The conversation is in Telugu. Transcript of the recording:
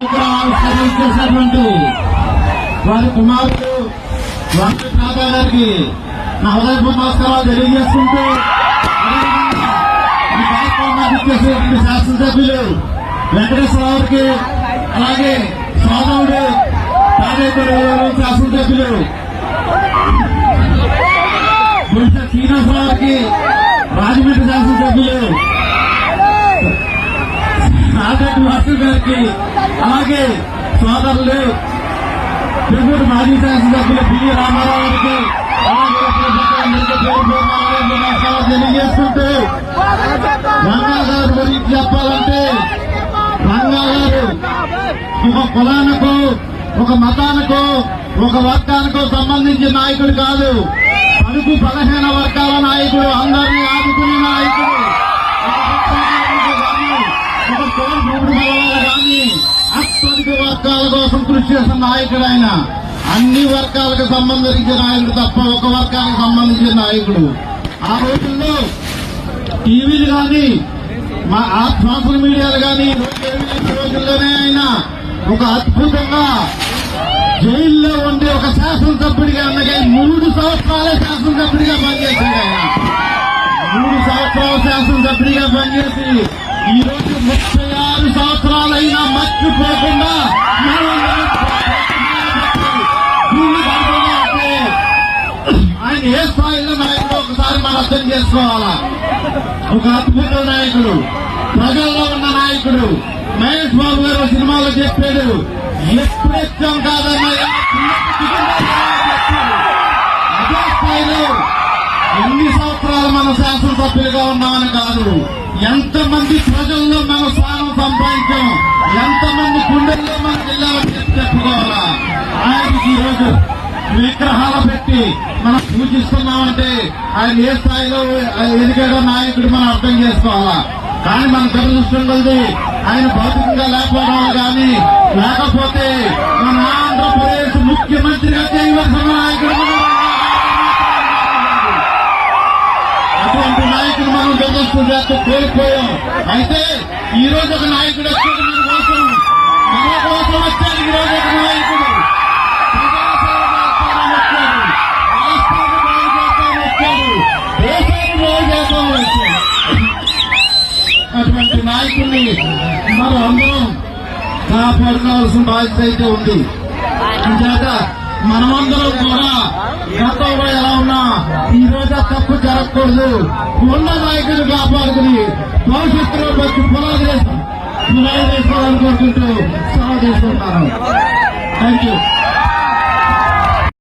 సర్వీస్ చేసినటువంటి వారి కుమారుడు వారి రాధా గారికి నా హృదయపూర్వక నమస్కారాలు తెలియజేసుకుంటూ అదేవిధంగా ఈ కార్యక్రమానికి ఇచ్చేసినటువంటి శాసనసభ్యులు వెంకటేశ్వరరావుకి అలాగే సోదరుడు తాడేపల్లి శాసనసభ్యులు గుడిస శ్రీనివాసరావు గారికి రాజమండ్రి శాసనసభ్యులు నాగరెడ్డి గారికి అలాగే సోదరులు తెలుగు మాజీ శాసనసభ్యులు పిల్లి రామారావు గారికి గారి గురించి చెప్పాలంటే రంగా గారు ఒక కులానికో ఒక మతానికో ఒక వర్గానికో సంబంధించిన నాయకుడు కాదు. పలుకు బలహీన వర్గాల నాయకుడు అందరూ కోసం కృషి చేసిన నాయకుడు ఆయన. అన్ని వర్గాలకు సంబంధించిన నాయకుడు తప్ప ఒక వర్గానికి సంబంధించిన నాయకుడు. ఆ రోజుల్లో టీవీలు కానీ మా ఆ సోషల్ మీడియాలు కానీ రోజుల్లోనే ఆయన ఒక అద్భుతంగా జైల్లో ఉండి ఒక శాసనసభ్యుడిగా అన్నగా మూడు సంవత్సరాలే శాసనసభ్యుడిగా పనిచేశాడు ఆయన. మూడు సంవత్సరాల శాసనసభ్యుడిగా పనిచేసి ఈ రోజు ముప్పై ఆరు సంవత్సరాలైనా మర్చిపోకుండా మనందరం మనం అర్థం చేసుకోవాలా? ఒక అద్భుత నాయకుడు ప్రజల్లో ఉన్న నాయకుడు మహేష్ బాబు గారు సినిమాలో చెప్పాడు ఎప్పుడు కాదన్న అదే స్థాయిలో ఎన్ని సంవత్సరాలు మనం శాసనసభ్యులుగా ఉన్నామని కాదు ఎంతమంది ప్రజల్లో మనం స్థానం సంపాదించాం ఎంతమంది గుండెల్లో మనం వెళ్ళాలి అంటే ఆయన ఏ స్థాయిలో ఎదిగాడో నాయకుడు మనం అర్థం చేసుకోవాలా. కానీ మన దురదృష్టం కొద్ది ఆయన భౌతికంగా లేకపోవడం కానీ లేకపోతే మన ఆంధ్రప్రదేశ్ ముఖ్యమంత్రిగా చేయవలసిన నాయకుడు అటువంటి నాయకుడు మనం దురదృష్టం చేస్తూ కోల్పోయాం. అయితే ఈ రోజు ఒక నాయకుడు వచ్చేది మన కోసం. అటువంటి నాయకుడిని మనం అందరం కాపాడుకోవాల్సిన బాధ్యత అయితే ఉంది. అంచేత మనమందరం కూడా గతంలో ఎలా ఉన్నా ఈ రోజు తప్పు జరగకూడదు. ఉన్న నాయకులు కాపాడుకుని భవిష్యత్తులో వచ్చి పునాది వేస్తాం పునాది వేసుకోవాలని కోరుకుంటూ సెలవు చేసుకుంటాను థ్యాంక్ యూ